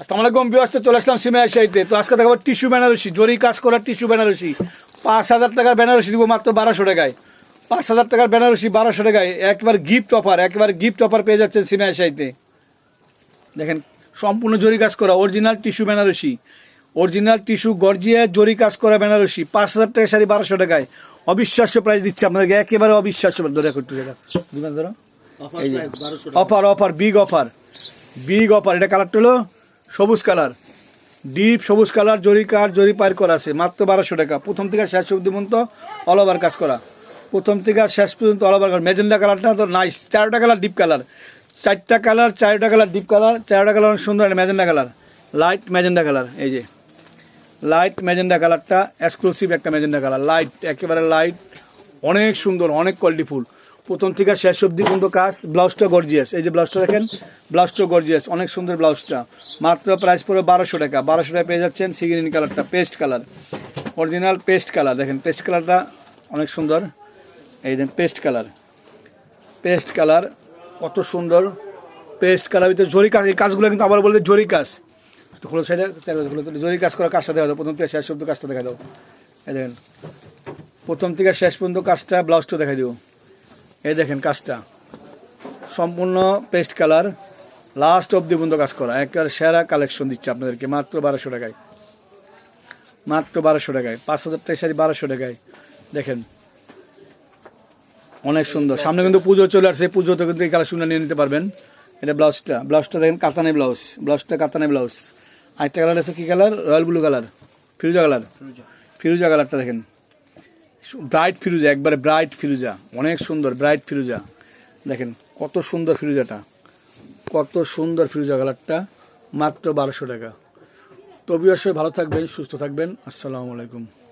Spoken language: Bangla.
আসসালামু আলাইকুম বিয়াস্তে চলে আসলাম সিমের সাইতে তো আজকে দেখাবো টিস্যু বেনারসি। জরি কাজ করা টিস্যু বেনারসি। পাঁচ হাজার টাকার বেনারসি দিব মাত্র বারোশো টাকায়। পাঁচ হাজার টাকার বেনারসি বারোশো টাকায়। একবার গিফট অফার একবার গিফট অফার পেয়ে যাচ্ছেন সিমের সাইতে দেখেন সম্পূর্ণ জরি কাজ করা। Original tissue Banarasi. Original tissue গর্জিয়া জরি কাজ করা বেনারসি। পাঁচ হাজার টাকা শাড়ি বারোশো টাকায়। অবিশ্বাস্য প্রাইস দিচ্ছে আপনাদেরকে। একেবারে অবিশ্বাস্য ধরে একটু ধরো offer offer big offer big offer এটা কালারটা হলো সবুজ কালার। ডিপ সবুজ কালার, জরি কার জরি পার করা আছে। মাত্র বারোশো টাকা। প্রথম থেকে শেষ অব্দি পর্যন্ত অল ওভার কাজ করা। প্রথম থেকে শেষ পর্যন্ত অল ওভার মেজেন্ডা কালারটা তো নাইস চারোটা কালার ডিপ কালার। চারটা কালার চারটা কালার ডিপ কালার। চারটা কালার সুন্দর magenta colour. Light magenta colour. এই যে। লাইট ম্যাজেন্ডা কালারটা এক্সক্লুসিভ একটা ম্যাজেন্ডা কালার। লাইট একেবারে লাইট অনেক সুন্দর, অনেক কোয়ালিটি ফুল। প্রথম থেকে শেষ অব্দি পর্যন্ত কাজ, ব্লাউজটা গর্জিয়াস এই যে ব্লাউজটা দেখেন ব্লাউজটা গর্জিয়াস অনেক সুন্দর ব্লাউজটা। মাত্র প্রাইস পড়ে বারোশো টাকা। বারোশো টাকা পেয়ে যাচ্ছেন সিগ্রিন কালারটা, paste colour. Original paste colour. দেখেন, পেস্ট কালারটা অনেক সুন্দর। এই দেন পেস্ট কালার। পেস্ট কালার, কত সুন্দর। পেস্ট কালার ভিতরে জরি কাজ, এই কাজগুলো কিন্তু আবার বলতে জরি কাজ। খোলো সাইডে জরি কাজ করা কাজটা দেখা দাও প্রথম থেকে শেষ অব্দি কাজটা দেখা দাও। এই দেখেন, প্রথম থেকে শেষ পর্যন্ত কাজটা ব্লাউজটা দেখা দিও। এই দেখেন কাজটা। সম্পূর্ণ পেস্ট কালার লাস্ট অব্দি পর্যন্ত কাজ করা। একবার সেরা কালেকশন দিচ্ছে আপনাদেরকে মাত্র বারোশো টাকায়। মাত্র বারোশো টাকায় পাঁচ হাজার টাকা শাড়ি বারোশো টাকায়। দেখেন অনেক সুন্দর। সামনে কিন্তু পুজো চলে আসছে পুজোতে কিন্তু এই কালেকশনটা নিয়ে নিতে পারবেন। এটা ব্লাউজটা ব্লাউজটা দেখেন কাতানে ব্লাউজ ব্লাউজটা কাতানে ব্লাউজ। আরেকটা কালার আছে কী কালার রয়্যাল ব্লু কালার ফিরুজা কালার ফিরুজা। কালারটা দেখেন। ব্রাইট ফিরুজা একবারে ব্রাইট ফিরুজা অনেক সুন্দর ব্রাইট ফিরুজা দেখেন, কত সুন্দর ফিরুজাটা কত সুন্দর ফিরুজা কালারটা মাত্র বারোশো টাকা। তবে অবশ্যই ভালো থাকবেন, সুস্থ থাকবেন, আসসালামু আলাইকুম।